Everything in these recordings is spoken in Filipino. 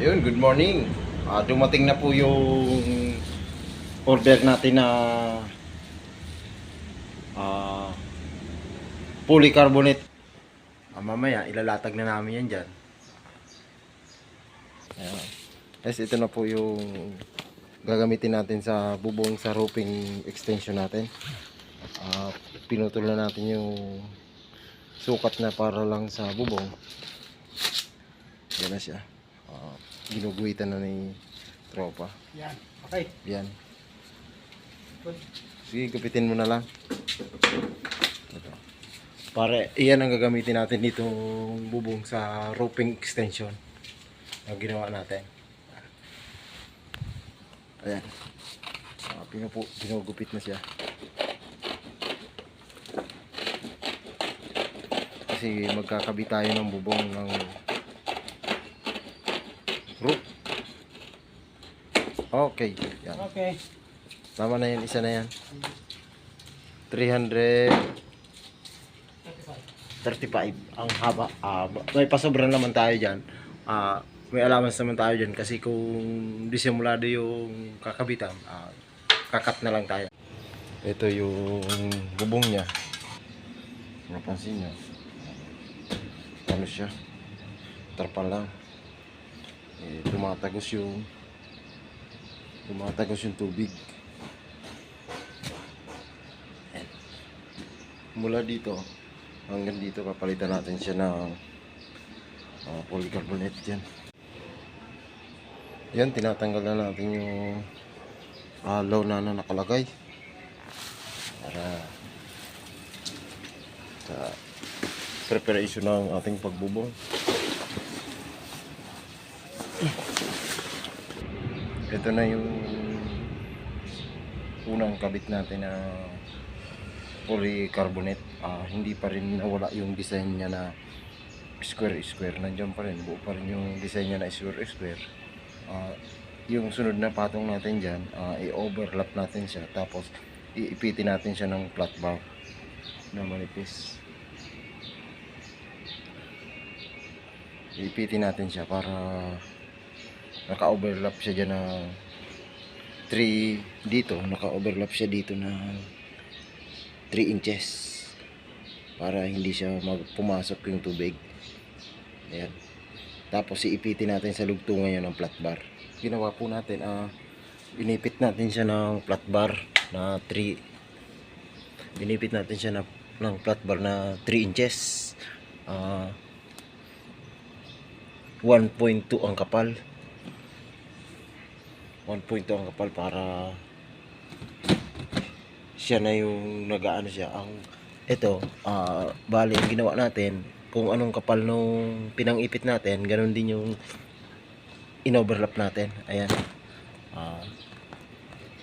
Ayun, good morning. Ah, dumating na po yung order natin na ah polycarbonate. Ah, mamaya, ilalatag na namin yan dyan. Ayan. Yes, ito na po yung gagamitin natin sa bubong sa roofing extension natin. Ah, pinutol na natin yung sukat na para lang sa bubong. Yan na siya. Ah, ginuguhitan na ni tropa. Yan. Okay. Yan. Sige, gupitin mo na lang. Ito. Para iyan ang gagamitin natin ditong bubong sa roofing extension na ginawa natin. Ayan. Uh, pinupu, pinugupit na siya. Kasi magkakabit tayo ng bubong ng roof. Okay. Yan. Okay. Tama na yan, isa na yan. 335 ang haba. Ah, may pasobra naman tayo diyan. Ah, may allowance naman tayo diyan kasi kung disimulado yung kakabitan, ah, kakat na lang tayo. Ito yung bubong niya. Napansin niyo. Ano siya? Tarpal lang. Eh, tumatagos yung tumatagos yung tubig. mula dito hanggang dito papalitan natin siya ng uh, polycarbonate dyan. Yan tinatanggal na natin yung alaw na na nakalagay. Para sa preparation ng ating pagbubong ito na yung unang kabit natin na polycarbonate. Ah, hindi pa rin nawala yung design niya na square square. Nandiyan pa rin buo pa rin yung design niya na square square. Ah, yung sunod na patong natin dyan ah, i-overlap natin siya tapos iipitin natin siya ng flat bar na manipis. Iipitin natin siya para naka-overlap siya dyan na 3 dito. Naka-overlap siya dito na 3 inches. Para hindi siya magpumasok yung tubig. Ayan. Tapos iipitin natin sa lugtungan yun ng flat bar. Ginawa po natin ah inipit natin siya ng flat bar na 3 inipit natin siya na, ng flat bar na 3 inches. Ah 1.2 ang kapal 1.2 ang kapal para siya na yung nagaano siya. Ang ito ah bali ang ginawa natin kung anong kapal nung pinangipit natin ganun din yung inoverlap natin. Ayan. Ah,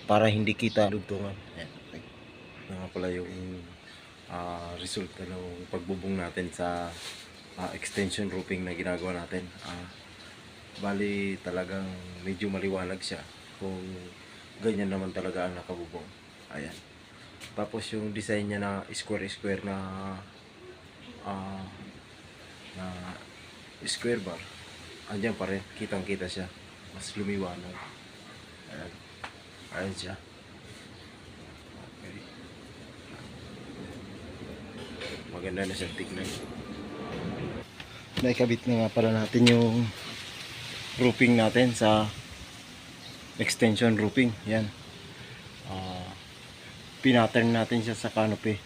para hindi kita dugtungan ayan. Okay. Nga pala yung ah, resulta ng pagbubong natin sa ah, extension roofing na ginagawa natin. Ah, bali talagang medyo maliwanag siya kung ganyan naman talaga ang nakabubong. Ayan. Tapos yung design niya na square square na ah, na square bar andyan pa rin. Kitang kita siya. Mas lumiwanag ayan. Ayan siya. Maganda na siya tignan. Naikabit na nga pala natin yung roofing natin sa extension roofing. Yan. Ah pinattern natin siya sa canopy.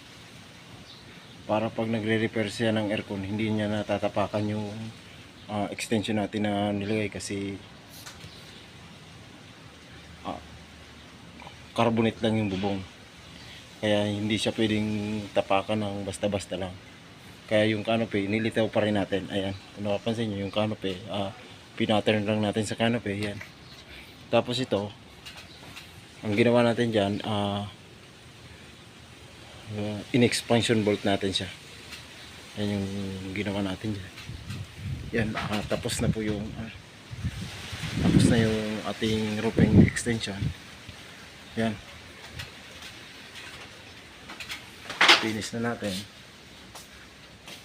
Para pag nagre-repair siya ng aircon hindi niya natatapakan yung ah, extension natin na nilagay kasi ah, carbonate lang yung bubong. Kaya hindi siya pwedeng tapakan ng basta-basta lang. Kaya yung canopy nilitaw pa rin natin. Ayan. Kung napapansin nyo yung canopy ah, pinattern lang natin sa canopy yan tapos ito ang ginawa natin dyan ah uh, in-expansion bolt natin siya. Yan yung ginawa natin dyan. Yan, ah, tapos na po yung ah, tapos na yung ating roofing extension. Yan. Finish na natin.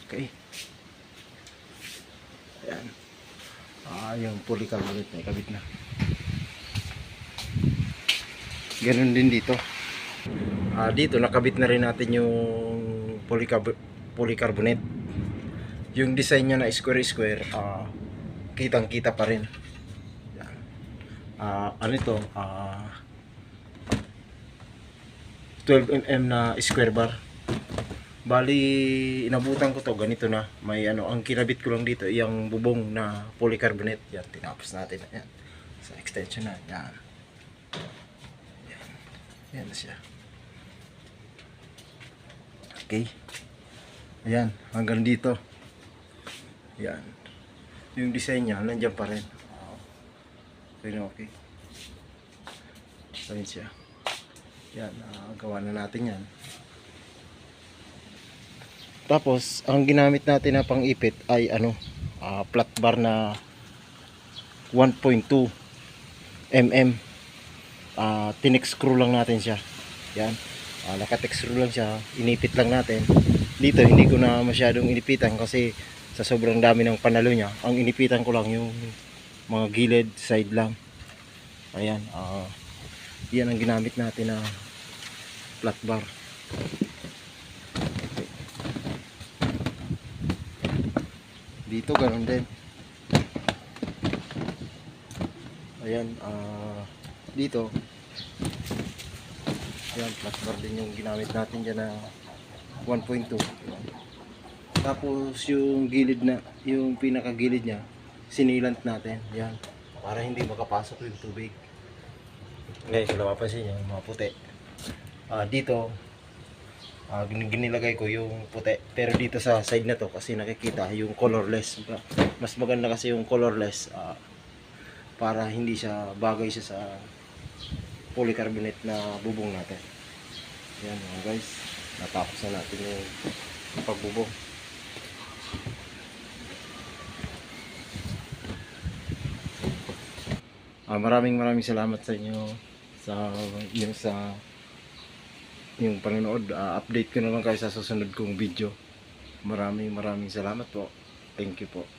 Okay. Ah, yung polycarbonate na ikabit na. Ganun din dito. Ah, dito nakabit na rin natin yung polycarb polycarbonate. Yung design niya na square square, ah kitang-kita pa rin. Ah, ano ito? Ah 12 mm na square bar. Bali, inabutan ko to ganito na. May ano, ang kinabit ko lang dito, yung bubong na polycarbonate. Yan, tinapos natin. Yan. Sa extension na. Yan. Yan. Yan na siya. Okay. Ayan, hanggang dito. Yan. Yung design niya, nandiyan pa rin. Okay na okay. Ayan siya. Yan, ah, gawa na natin yan. Tapos, ang ginamit natin na pang-ipit ay ano, ah, flat bar na 1.2 mm. Ah, tinex screw lang natin siya. Yan. Ah, nakatex screw lang siya. Inipit lang natin. Dito, hindi ko na masyadong inipitan kasi sa sobrang dami ng panalo niya, ang inipitan ko lang yung mga gilid, side lang. Ayan. Ah, yan ang ginamit natin na flat bar. Dito ganun din. Ayan, ah dito. Ayan, flat bar din yung ginamit natin dyan na 1.2. Ayan. Tapos yung gilid na, yung pinakagilid niya, sinilant natin. Yan. Para hindi makapasok yung tubig. Guys, kung napapansin yung mga puti. Ah, dito, gin- ginilagay ko yung puti. Pero dito sa side na to, kasi nakikita yung colorless. Mas maganda kasi yung colorless ah, para hindi siya bagay siya sa polycarbonate na bubong natin. Yan mga guys, natapos na natin yung pagbubong. Ah, maraming maraming salamat sa inyo sa yung sa yung panonood. Ah, update ko na lang kayo sa susunod kong video. Maraming maraming salamat po. Thank you po.